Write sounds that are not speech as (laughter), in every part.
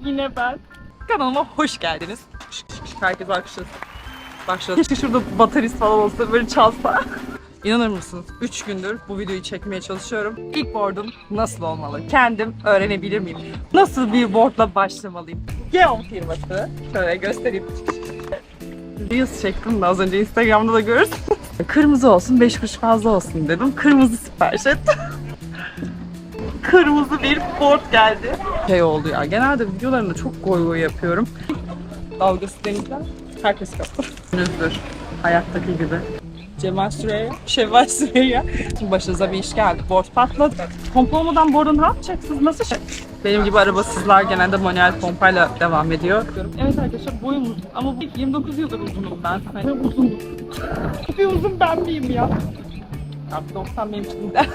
(laughs) Yine ben. Kanalıma hoş geldiniz. Herkes alkışlasın. Başladı. Keşke şurada baterist falan olsa böyle çalsa. (laughs) İnanır mısınız? 3 gündür bu videoyu çekmeye çalışıyorum. İlk board'um nasıl olmalı? Kendim öğrenebilir miyim? Nasıl bir board'la başlamalıyım? Geon firması. Şöyle göstereyim. Reels çektim de az önce Instagram'da da görürsünüz. (laughs) Kırmızı olsun, 5 kuruş fazla olsun dedim. Kırmızı sipariş ettim. Kırmızı bir board geldi. Şey oldu ya, genelde videolarımda çok goy goy yapıyorum. Dalgası denizden herkes kaptı. Düzdür, hayattaki gibi. Cemal Süreyya, Şevval Süreyya. Şimdi başınıza bir iş geldi. Board patladı. Pompa olmadan board'u ne yapacaksınız? Nasıl şey? Benim gibi arabasızlar genelde manuel pompayla devam ediyor. Evet arkadaşlar boyum uzun ama bu 29 yıldır uzunum ben. Hani uzun. bir uzun ben miyim ya? Abi 90 benim için de.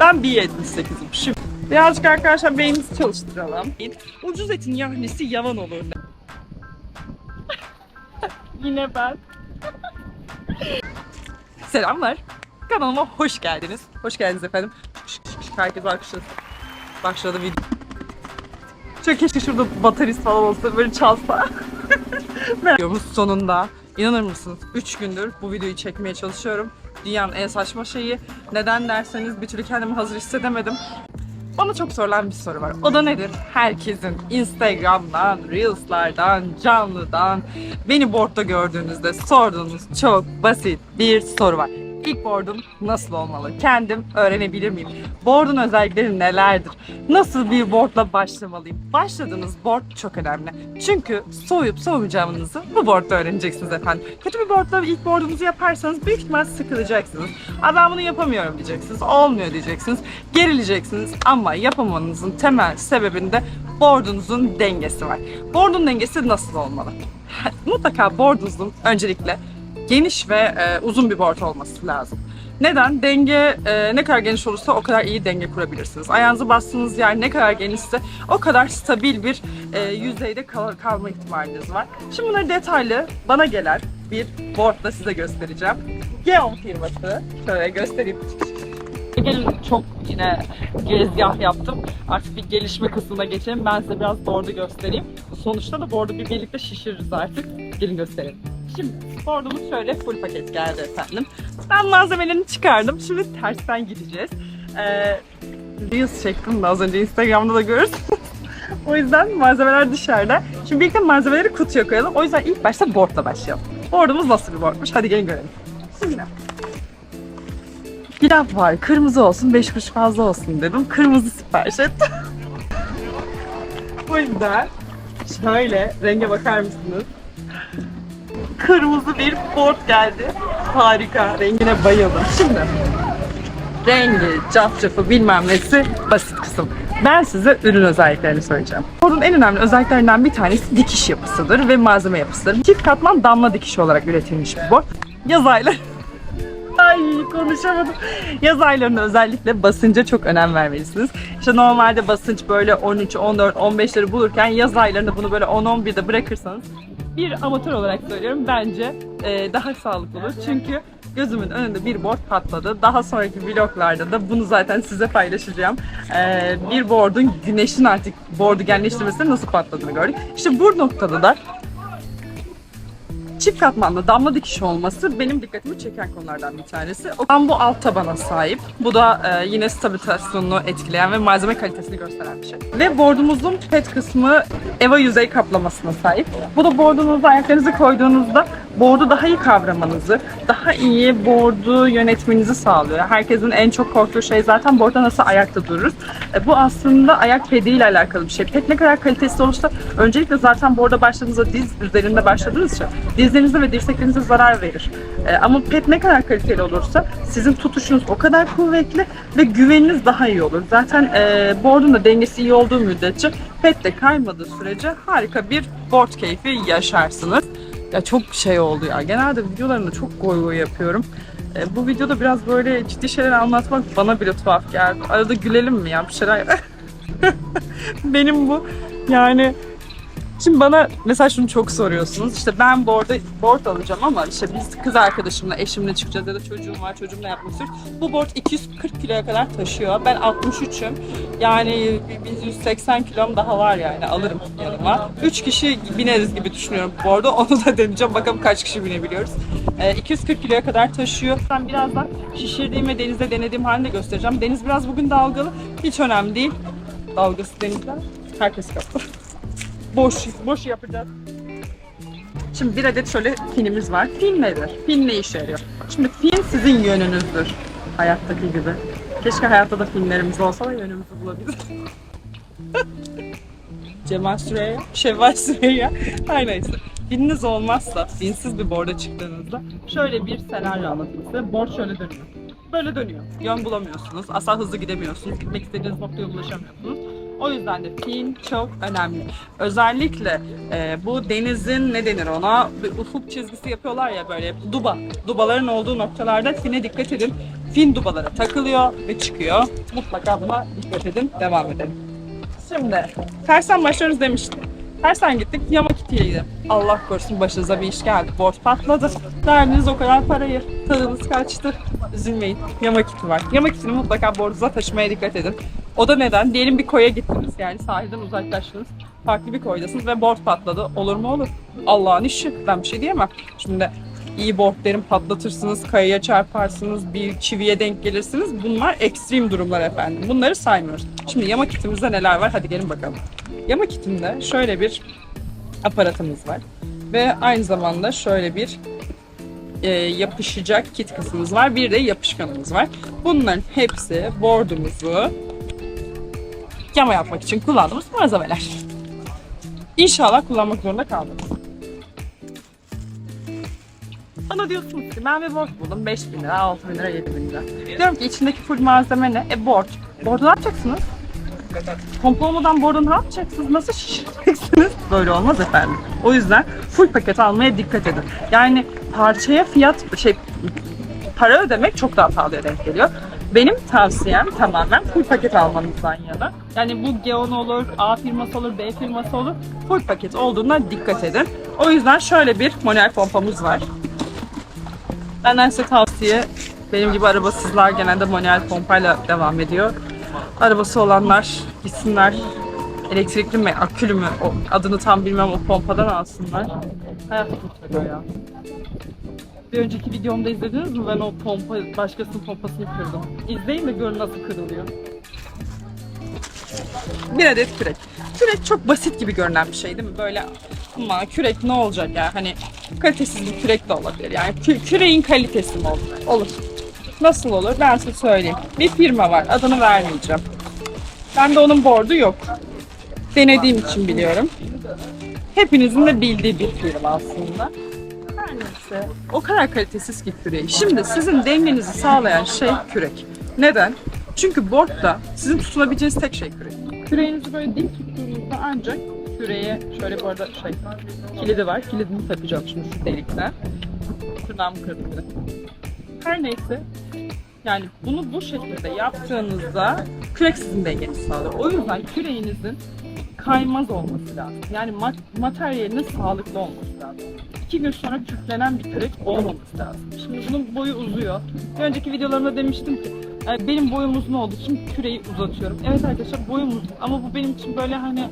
ben 1.78'im şimdi. Birazcık arkadaşlar beynimizi çalıştıralım. Ucuz etin yahnisi yavan olur. (laughs) Yine ben. Selamlar. Kanalıma hoş geldiniz. Hoş geldiniz efendim. Herkes alkışlasın. Başladı video. Çok keşke şurada baterist falan olsa böyle çalsa. (laughs) Videomuz sonunda. İnanır mısınız? 3 gündür bu videoyu çekmeye çalışıyorum. Dünyanın en saçma şeyi. Neden derseniz bir türlü kendimi hazır hissedemedim. Bana çok sorulan bir soru var. O da nedir? Herkesin Instagram'dan, Reels'lardan, canlıdan beni board'da gördüğünüzde sorduğunuz çok basit bir soru var. İlk board'um nasıl olmalı? Kendim öğrenebilir miyim? Board'un özellikleri nelerdir? Nasıl bir board'la başlamalıyım? Başladığınız board çok önemli. Çünkü soğuyup soğumayacağınızı bu board'da öğreneceksiniz efendim. Kötü bir board'la ilk board'unuzu yaparsanız büyük ihtimal sıkılacaksınız. Ben bunu yapamıyorum diyeceksiniz. Olmuyor diyeceksiniz. Gerileceksiniz ama yapamanızın temel sebebinde board'unuzun dengesi var. Board'un dengesi nasıl olmalı? Mutlaka board'unuzun öncelikle geniş ve e, uzun bir board olması lazım. Neden? Denge e, ne kadar geniş olursa o kadar iyi denge kurabilirsiniz. Ayağınızı bastığınız yer ne kadar genişse o kadar stabil bir e, yüzeyde kal- kalma ihtimaliniz var. Şimdi bunları detaylı bana gelen bir boardla size göstereceğim. Geon firması. Şöyle göstereyim. Gelin çok yine gezgah yaptım. Artık bir gelişme kısmına geçelim. Ben size biraz board'u göstereyim. Sonuçta da board'u bir birlikte şişiririz artık. Gelin gösterelim. Şimdi board'umuz şöyle full paket geldi efendim. Ben malzemelerini çıkardım. Şimdi tersten gideceğiz. Ee, Reels çektim de az önce Instagram'da da görürsünüz. (laughs) o yüzden malzemeler dışarıda. Şimdi birlikte malzemeleri kutuya koyalım. O yüzden ilk başta board'la başlayalım. Board'umuz nasıl bir boardmuş? Hadi gelin görelim. Şimdi Pilav var. Kırmızı olsun, 5 kuruş fazla olsun dedim. Kırmızı sipariş ettim. (laughs) o yüzden şöyle renge bakar mısınız? Kırmızı bir board geldi. Harika. Rengine bayıldım. Şimdi rengi, cafcafı bilmem nesi basit kısım. Ben size ürün özelliklerini söyleyeceğim. Board'un en önemli özelliklerinden bir tanesi dikiş yapısıdır ve malzeme yapısıdır. Çift katman damla dikişi olarak üretilmiş bir board. Yaz ayları (laughs) Ay konuşamadım. Yaz aylarında özellikle basınca çok önem vermelisiniz. İşte normalde basınç böyle 13, 14, 15'leri bulurken yaz aylarında bunu böyle 10-11'de bırakırsanız bir amatör olarak söylüyorum bence e, daha sağlıklı olur. Çünkü gözümün önünde bir board patladı. Daha sonraki vloglarda da bunu zaten size paylaşacağım. E, bir board'un güneşin artık board'u genleştirmesine nasıl patladığını gördük. İşte bu noktada da çift katmanlı damla dikiş olması benim dikkatimi çeken konulardan bir tanesi. O bu alt tabana sahip. Bu da e, yine stabilizasyonunu etkileyen ve malzeme kalitesini gösteren bir şey. Ve boardumuzun pet kısmı EVA yüzey kaplamasına sahip. Bu da boardunuza ayaklarınızı koyduğunuzda boardu daha iyi kavramanızı, daha iyi boardu yönetmenizi sağlıyor. Herkesin en çok korktuğu şey zaten boardda nasıl ayakta dururuz. E, bu aslında ayak pediyle alakalı bir şey. Pet ne kadar kalitesiz olursa öncelikle zaten boarda başladığınızda diz üzerinde başladığınız için dizlerinize ve dirseklerinize zarar verir. E, ama pet ne kadar kaliteli olursa sizin tutuşunuz o kadar kuvvetli ve güveniniz daha iyi olur. Zaten e, board'un da dengesi iyi olduğu müddetçe pet de kaymadığı sürece harika bir board keyfi yaşarsınız. Ya çok şey oldu ya. Genelde videolarımda çok goy goy yapıyorum. E, bu videoda biraz böyle ciddi şeyler anlatmak bana bile tuhaf geldi. Arada gülelim mi ya bir şeyler? (laughs) Benim bu yani Şimdi bana mesela şunu çok soruyorsunuz. İşte ben board'a board alacağım ama işte biz kız arkadaşımla, eşimle çıkacağız ya da çocuğum var, çocuğumla yapmak istiyoruz. Bu board 240 kiloya kadar taşıyor. Ben 63'üm. Yani bir 180 kilom daha var yani alırım yanıma. 3 kişi bineriz gibi düşünüyorum bu board'a. (laughs) Onu da deneyeceğim. Bakalım kaç kişi binebiliyoruz. Ee, 240 kiloya kadar taşıyor. Ben birazdan şişirdiğim ve denizde denediğim halini de göstereceğim. Deniz biraz bugün dalgalı. Hiç önemli değil. Dalgası denizden. Herkes kapı boş boş yapacağız. Şimdi bir adet şöyle finimiz var. Fin nedir? Fin ne işe yarıyor? Şimdi fin sizin yönünüzdür. Hayattaki gibi. Keşke hayatta da finlerimiz olsa da yönümüzü bulabiliriz. (laughs) Cemal Süreyya, Şevval Süreyya. Her neyse. Fininiz olmazsa, finsiz bir borda çıktığınızda şöyle bir senaryo anlatayım size. Board şöyle dönüyor. Böyle dönüyor. Yön bulamıyorsunuz. Asla hızlı gidemiyorsunuz. Gitmek istediğiniz noktaya ulaşamıyorsunuz. O yüzden de fin çok önemli. Özellikle e, bu denizin ne denir ona? Bir ufuk çizgisi yapıyorlar ya böyle duba. Dubaların olduğu noktalarda fine dikkat edin. Fin dubalara takılıyor ve çıkıyor. Mutlaka buna dikkat edin. Devam edelim. Şimdi tersten başlıyoruz demiştim. Tersten gittik Yamakiti'ydi. Allah korusun başınıza bir iş geldi. Borç patladı. Verdiniz o kadar parayı. Tadınız kaçtı. Üzülmeyin. Yamakiti var. Yamakiti'ni mutlaka borcunuza taşımaya dikkat edin. O da neden? Diyelim bir koya gittiniz. Yani sahilden uzaklaştınız. Farklı bir koydasınız ve borç patladı. Olur mu olur. Allah'ın işi. Ben bir şey diyemem. Şimdi iyi boardlerin patlatırsınız, kayaya çarparsınız, bir çiviye denk gelirsiniz. Bunlar ekstrem durumlar efendim. Bunları saymıyoruz. Şimdi yama kitimizde neler var? Hadi gelin bakalım. Yama kitimde şöyle bir aparatımız var. Ve aynı zamanda şöyle bir e, yapışacak kit kısmımız var. Bir de yapışkanımız var. Bunların hepsi boardumuzu yama yapmak için kullandığımız malzemeler. İnşallah kullanmak zorunda kalmadım. Bana diyorsunuz ki ben bir board buldum 5 bin lira, 6 bin lira, 7 bin lira. Diyorum ki içindeki full malzeme ne? E board. Board'u ne yapacaksınız? Pompa olmadan board'u ne yapacaksınız? Nasıl şişireceksiniz? Böyle olmaz efendim. O yüzden full paket almaya dikkat edin. Yani parçaya fiyat, şey para ödemek çok daha pahalıya denk geliyor. Benim tavsiyem tamamen full paket almanızdan yana. Yani bu Geon olur, A firması olur, B firması olur. Full paket olduğuna dikkat edin. O yüzden şöyle bir manuel pompamız var. Benden size tavsiye, benim gibi arabasızlar genelde manuel pompayla devam ediyor. Arabası olanlar gitsinler elektrikli mi, akülü mü, o adını tam bilmem o pompadan alsınlar. Hayat kurtarıyor ya. Bir önceki videomda izlediniz mi? Ben o pompa, başkasının pompasını kırdım. İzleyin de görün nasıl kırılıyor. Bir adet kürek. Kürek çok basit gibi görünen bir şey değil mi? Böyle ama kürek ne olacak ya? Hani kalitesiz bir kürek de olabilir. Yani kü- küreğin kalitesi mi olur? Olur. Nasıl olur? Ben size söyleyeyim. Bir firma var. Adını vermeyeceğim. Bende onun board'u yok. Denediğim için biliyorum. Hepinizin de bildiği bir firma aslında. Neyse. O kadar kalitesiz ki küreği. Şimdi sizin dengenizi sağlayan şey kürek. Neden? Çünkü boardda sizin tutunabileceğiniz tek şey kürek. Küreğinizi böyle dik tuttuğunuzda ancak küreğe şöyle bu arada şey kilidi var. Kilidini takacağım şimdi şu delikten. Tırnağımı kırdım bir. Her neyse. Yani bunu bu şekilde yaptığınızda kürek sizin dengenizi sağlıyor. O yüzden küreğinizin kaymaz olması lazım. Yani mat- materyalinin sağlıklı olması lazım. İki gün sonra kütlenen bir kürek olmaması lazım. Şimdi bunun boyu uzuyor. Bir önceki videolarımda demiştim ki "E, benim boyum uzun olduğu için küreği uzatıyorum. Evet arkadaşlar boyum uzun ama bu benim için böyle hani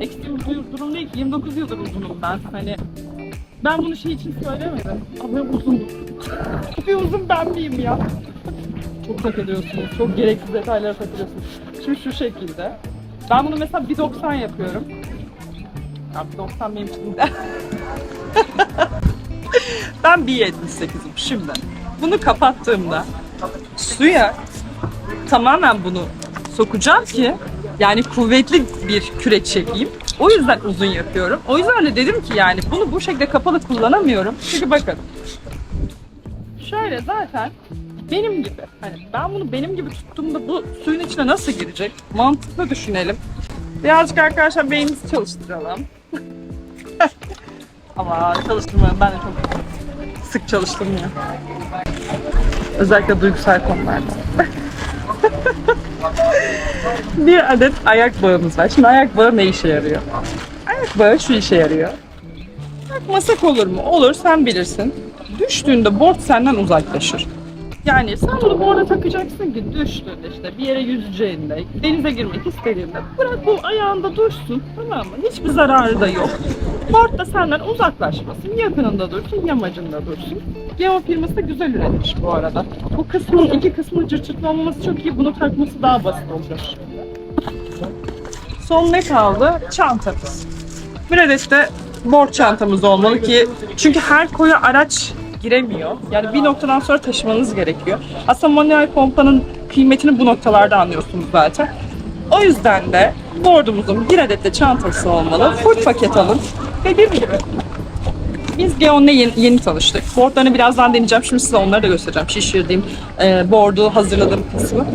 ekstrem bir durum değil ki. 29 yıldır uzunum ben. Hani ben bunu şey için söylemedim. Ama uzun. (laughs) bir uzun ben miyim ya? Çok takılıyorsunuz. Çok gereksiz detaylara takılıyorsunuz. Şimdi şu şekilde. Ben bunu mesela 1.90 yapıyorum. Ya 1.90 benim için de. (laughs) ben 1.78'im şimdi. Bunu kapattığımda suya tamamen bunu sokacağım ki yani kuvvetli bir kürek çekeyim. O yüzden uzun yapıyorum. O yüzden de dedim ki yani bunu bu şekilde kapalı kullanamıyorum. Çünkü bakın. Şöyle zaten benim gibi. Hani ben bunu benim gibi tuttuğumda bu suyun içine nasıl girecek? Mantıklı düşünelim. Birazcık arkadaşlar beynimizi çalıştıralım. (laughs) Ama çalıştırmayalım. Ben de çok sık çalıştırmıyorum. Özellikle duygusal konularda. (laughs) bir adet ayak bağımız var. Şimdi ayak bağı ne işe yarıyor? Ayak bağı şu işe yarıyor. Takmasak olur mu? Olur sen bilirsin. Düştüğünde board senden uzaklaşır. Yani sen bunu board'a takacaksın ki düştüğünde işte bir yere yüzeceğinde, denize girmek istediğinde bırak bu ayağında dursun tamam mı? Hiçbir zararı da yok. Board da senden uzaklaşmasın, yakınında dursun, yamacında dursun. Geo firması da güzel üretmiş bu arada. Bu kısmın iki kısmın cırçırtlı olmaması çok iyi. Bunu takması daha basit olacak. Son ne kaldı? Çantamız. Bir adet çantamız olmalı ki çünkü her koya araç giremiyor. Yani bir noktadan sonra taşımanız gerekiyor. Aslında manuel pompanın kıymetini bu noktalarda anlıyorsunuz zaten. O yüzden de board'umuzun bir adet de çantası olmalı. Full paket alın. Dediğim gibi biz Geon'la yeni, yeni tanıştık. Boardlarını birazdan deneyeceğim. Şimdi size onları da göstereceğim. Şişirdiğim e, board'u hazırladığım kısmı.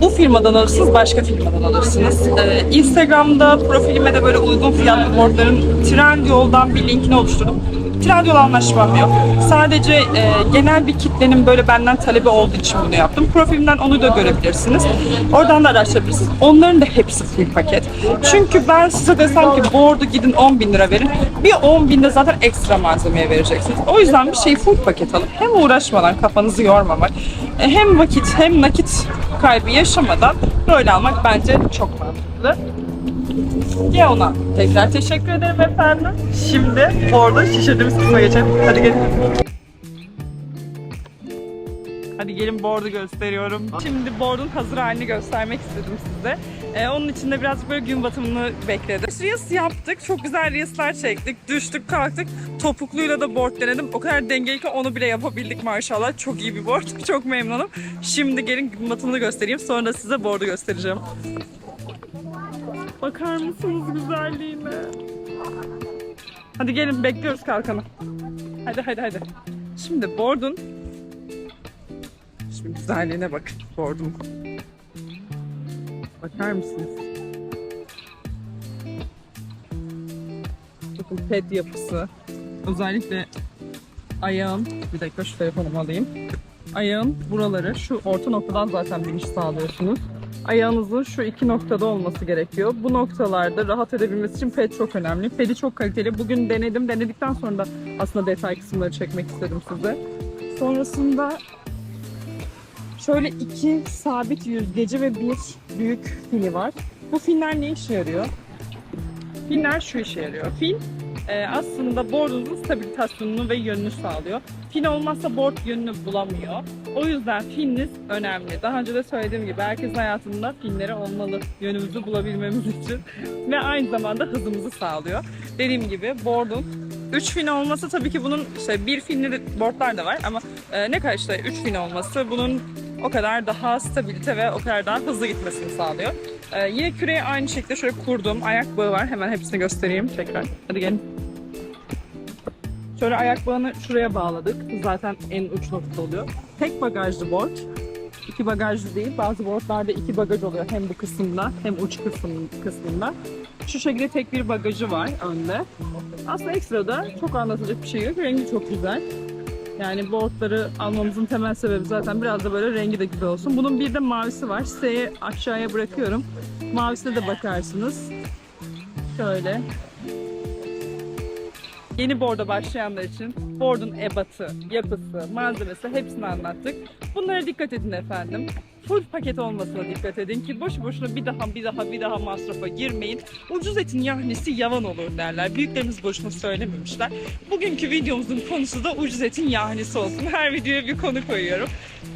Bu firmadan alırsınız, başka firmadan alırsınız. Ee, Instagram'da profilime de böyle uygun fiyatlı boardların Trendyol'dan bir linkini oluşturdum. Trendyol anlaşmam yok. Sadece e, genel bir kitlenin böyle benden talebi olduğu için bunu yaptım. Profilimden onu da görebilirsiniz. Oradan da araştırabilirsiniz. Onların da hepsi full paket. Çünkü ben size desem ki board'u gidin 10 bin lira verin. Bir 10 binde zaten ekstra malzemeye vereceksiniz. O yüzden bir şeyi full paket alın. Hem uğraşmadan kafanızı yormamak, e, hem vakit hem nakit kaybı yaşamadan böyle almak bence çok mantıklı. Ya ona tekrar teşekkür ederim efendim. Şimdi orada şişirdiğimiz kısma geçelim. Hadi gelin. Hadi gelin board'u gösteriyorum. Şimdi board'un hazır halini göstermek istedim size. Ee, onun için de birazcık böyle gün batımını bekledim. Reels yaptık. Çok güzel reels'ler çektik. Düştük kalktık. Topukluyla da board denedim. O kadar dengeli ki onu bile yapabildik maşallah. Çok iyi bir board. (laughs) Çok memnunum. Şimdi gelin gün batımını göstereyim. Sonra size board'u göstereceğim. Bakar mısınız güzelliğine? Hadi gelin bekliyoruz kalkanı. Hadi hadi hadi. Şimdi board'un Şimdi güzelliğine bakın board'un. Bakar mısınız? Bakın pet yapısı. Özellikle ayağın, bir dakika şu telefonumu alayım. Ayağın buraları şu orta noktadan zaten biniş sağlıyorsunuz. Ayağınızın şu iki noktada olması gerekiyor. Bu noktalarda rahat edebilmesi için ped çok önemli. Pedi çok kaliteli. Bugün denedim. Denedikten sonra da aslında detay kısımları çekmek istedim size. Sonrasında şöyle iki sabit yüzgeci ve bir büyük fili var. Bu finler ne işe yarıyor? Finler şu işe yarıyor. Fin e, aslında board'unuzun stabilizasyonunu ve yönünü sağlıyor. Fin olmazsa board yönünü bulamıyor. O yüzden fininiz önemli. Daha önce de söylediğim gibi herkesin hayatında finleri olmalı yönümüzü bulabilmemiz için. (laughs) Ve aynı zamanda hızımızı sağlıyor. Dediğim gibi board'un 3 fin olması tabii ki bunun işte bir finli boardlar da var ama e, ne kadar işte 3 fin olması bunun o kadar daha stabilite ve o kadar daha hızlı gitmesini sağlıyor. E, yine küreği aynı şekilde şöyle kurdum. Ayak bağı var. Hemen hepsini göstereyim tekrar. Hadi gelin. Şöyle ayak bağını şuraya bağladık. Zaten en uç nokta oluyor. Tek bagajlı board. İki bagajlı değil. Bazı boardlarda iki bagaj oluyor. Hem bu kısımda hem uç kısım, kısmında. Şu şekilde tek bir bagajı var önde. Aslında ekstra da çok anlatacak bir şey yok. Rengi çok güzel. Yani boardları almamızın temel sebebi zaten biraz da böyle rengi de güzel olsun. Bunun bir de mavisi var. Siteye aşağıya bırakıyorum. Mavisine de bakarsınız. Şöyle. Yeni board'a başlayanlar için board'un ebatı, yapısı, malzemesi hepsini anlattık. Bunlara dikkat edin efendim. Full paket olmasına dikkat edin ki boşu boşuna bir daha bir daha bir daha masrafa girmeyin. Ucuz etin yahnisi yavan olur derler. Büyüklerimiz boşuna söylememişler. Bugünkü videomuzun konusu da ucuz etin yahnisi olsun. Her videoya bir konu koyuyorum.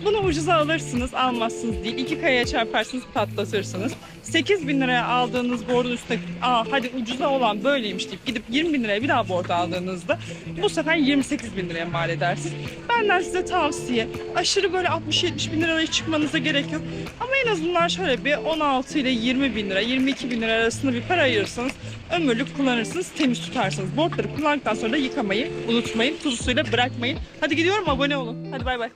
Bunu ucuza alırsınız, almazsınız değil. İki kayaya çarparsınız, patlatırsınız. 8 bin liraya aldığınız board'un üstüne Aa, hadi ucuza olan böyleymiş deyip gidip 20 bin liraya bir daha board aldığınızda bu sefer 28 bin liraya mal edersiniz. Benden size tavsiye aşırı böyle 60-70 bin liraya çıkmanıza gerek yok. Ama en azından şöyle bir 16 ile 20 bin lira, 22 bin lira arasında bir para ayırırsanız ömürlük kullanırsınız, temiz tutarsınız. Boardları kullandıktan sonra da yıkamayı unutmayın. Tuzlu suyla bırakmayın. Hadi gidiyorum abone olun. Hadi bay bay.